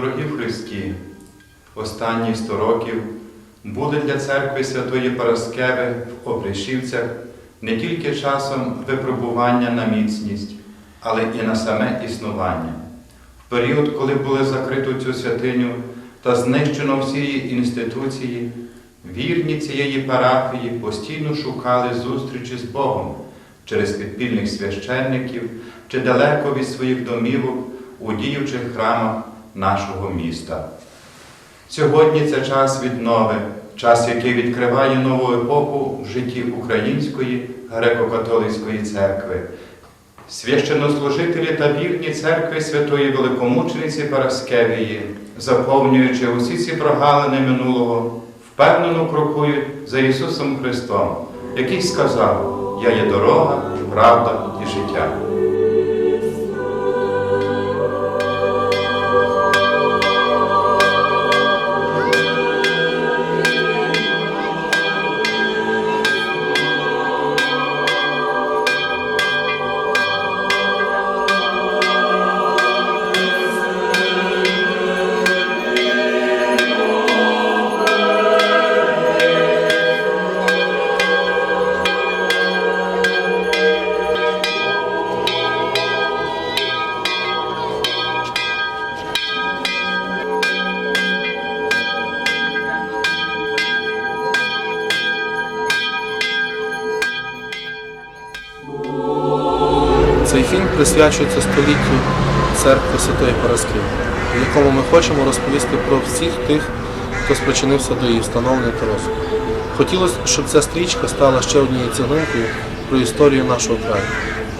Дорогі в Христі, останні 100 років були для церкви Святої Параскеви в Опришівцях не тільки часом випробування на міцність, але і на саме існування. В період, коли були закрито цю святиню та знищено всі її інституції, вірні цієї парафії постійно шукали зустрічі з Богом через підпільних священників чи далеко від своїх домівок у діючих храмах нашого міста. Сьогодні це час віднови, час, який відкриває нову епоху в житті Української греко-католицької церкви. Священнослужителі та вірні церкви Святої Великомучениці Параскевії, заповнюючи усі ці прогалини минулого, впевнено крокують за Ісусом Христом, який сказав: Я є дорога, правда і життя. Цей фільм присвячується століттю церкви Святої Параскеви, в якому ми хочемо розповісти про всіх тих, хто спричинився до її встановлення та розвитку. Хотілося, щоб ця стрічка стала ще однією цеглинкою про історію нашого краю.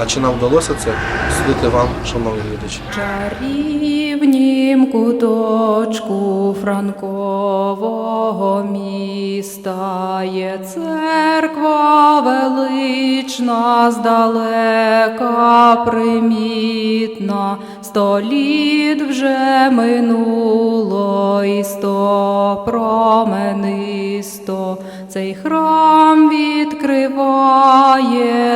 А чи нам вдалося це судити вам, шановні глядачі? Чарівнім куточку Франкового міста є церква велична, здалека примітна, сто літ вже минуло і сто променисто. Цей храм відкриває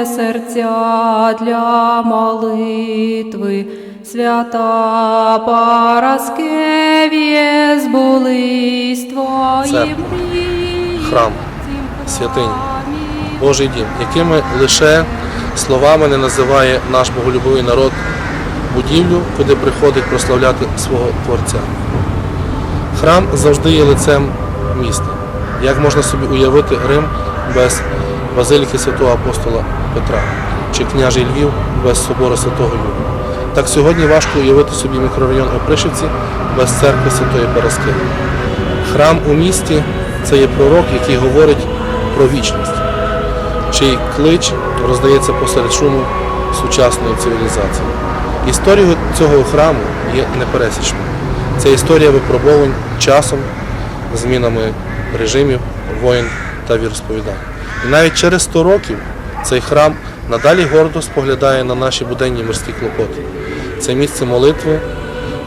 серця для молитви. Свята Параскевіє, збулись твої мрії. храм, храмі Божий дім, якими лише словами не називає наш боголюбивий народ будівлю, куди приходить прославляти свого Творця. Храм завжди є лицем міста. Як можна собі уявити Рим без базиліки святого апостола Петра чи княжий Львів без собору святого Юрія? Так сьогодні важко уявити собі мікрорайон Опришівці без церкви Святої Параскеви. Храм у місті це є пророк, який говорить про вічність, чий клич роздається посеред шуму сучасної цивілізації. Історія цього храму є непересічною. Це історія випробовань часом, змінами режимів, воїн та віросповідань. І навіть через 100 років цей храм надалі гордо споглядає на наші буденні мирські клопоти. Це місце молитви,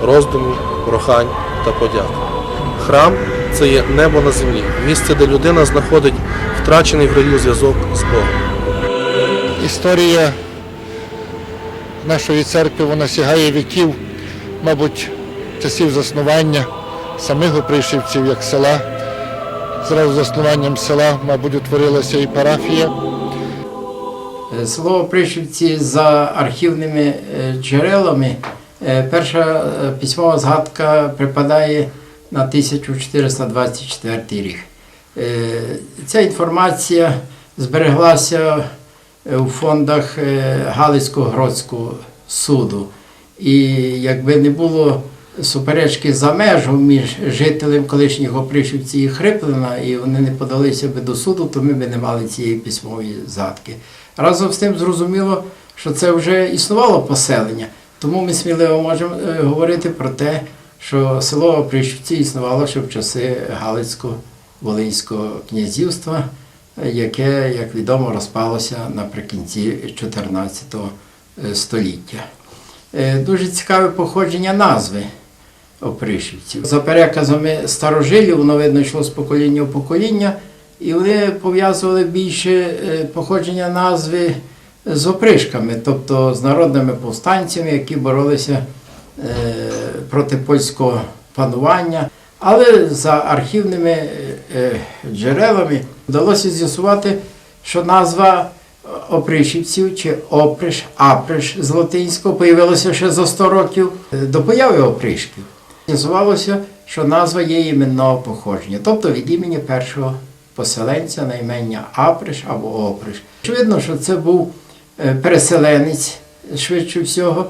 роздуму, прохань та подяки. Храм це є небо на землі, місце, де людина знаходить втрачений в раю зв'язок з Богом. Історія нашої церкви вона сягає віків, мабуть, часів заснування самих опришівців як села. Зразу заснуванням села, мабуть, утворилася і парафія. Е, Село Опришівці за архівними е, джерелами. е, Перша письмова згадка припадає на 1424 рік. Ця інформація збереглася у фондах е, Галицького Гродського суду. І якби не було суперечки за межу між жителем колишнього Опришівці і Хриплина, і вони не подалися би до суду, то ми б не мали цієї письмової згадки. Разом з тим зрозуміло, що це вже існувало поселення, тому ми сміливо можемо е, говорити про те, що село Опришівці існувало ще в часи Галицько-Волинського князівства, яке, як відомо, розпалося наприкінці 14 століття. Е, Дуже цікаве походження назви опришівців. За переказами старожилів, воно видно йшло з покоління в покоління, і вони пов'язували більше е, походження назви з опришками, тобто з народними повстанцями, які боролися е, проти польського панування. Але за архівними е, е, джерелами вдалося з'ясувати, що назва опришівців чи оприш, априш з латинського появилася ще за 100 років е, до появи опришків. З'ясувалося, що назва є іменного походження, тобто від імені першого поселенця на імення Априш або Оприш. Очевидно, що це був переселенець, швидше всього,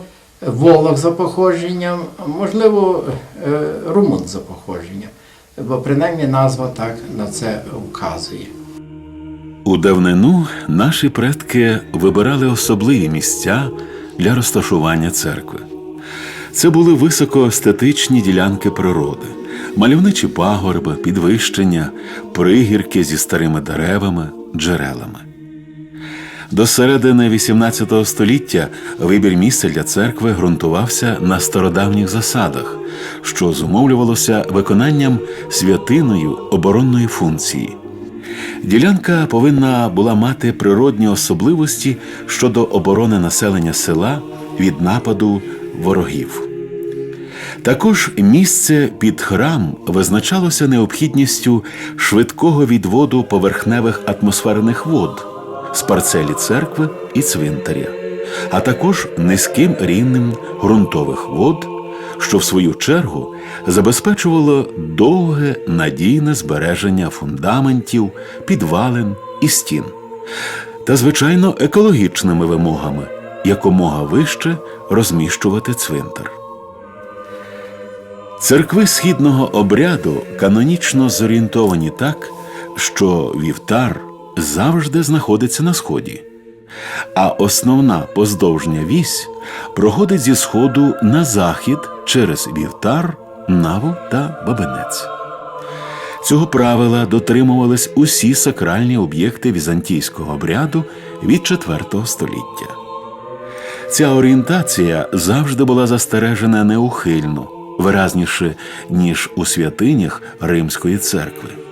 волок за походженням, можливо, е, румун за походженням, бо принаймні назва так на це вказує. У давнину наші предки вибирали особливі місця для розташування церкви. Це були високоестетичні ділянки природи, мальовничі пагорби, підвищення, пригірки зі старими деревами, джерелами. До середини XVIII століття вибір місця для церкви ґрунтувався на стародавніх засадах, що зумовлювалося виконанням святиною оборонної функції. Ділянка повинна була мати природні особливості щодо оборони населення села від нападу ворогів. Також місце під храм визначалося необхідністю швидкого відводу поверхневих атмосферних вод з парцелі церкви і цвинтаря, а також низьким рівнем ґрунтових вод, що в свою чергу забезпечувало довге надійне збереження фундаментів, підвалин і стін, та, звичайно, екологічними вимогами якомога вище розміщувати цвинтар. Церкви східного обряду канонічно зорієнтовані так, що вівтар завжди знаходиться на сході, а основна поздовжня вісь проходить зі сходу на захід через вівтар, наву та бабинець. Цього правила дотримувались усі сакральні об'єкти візантійського обряду від IV століття. Ця орієнтація завжди була застережена неухильно, виразніше, ніж у святинях Римської церкви.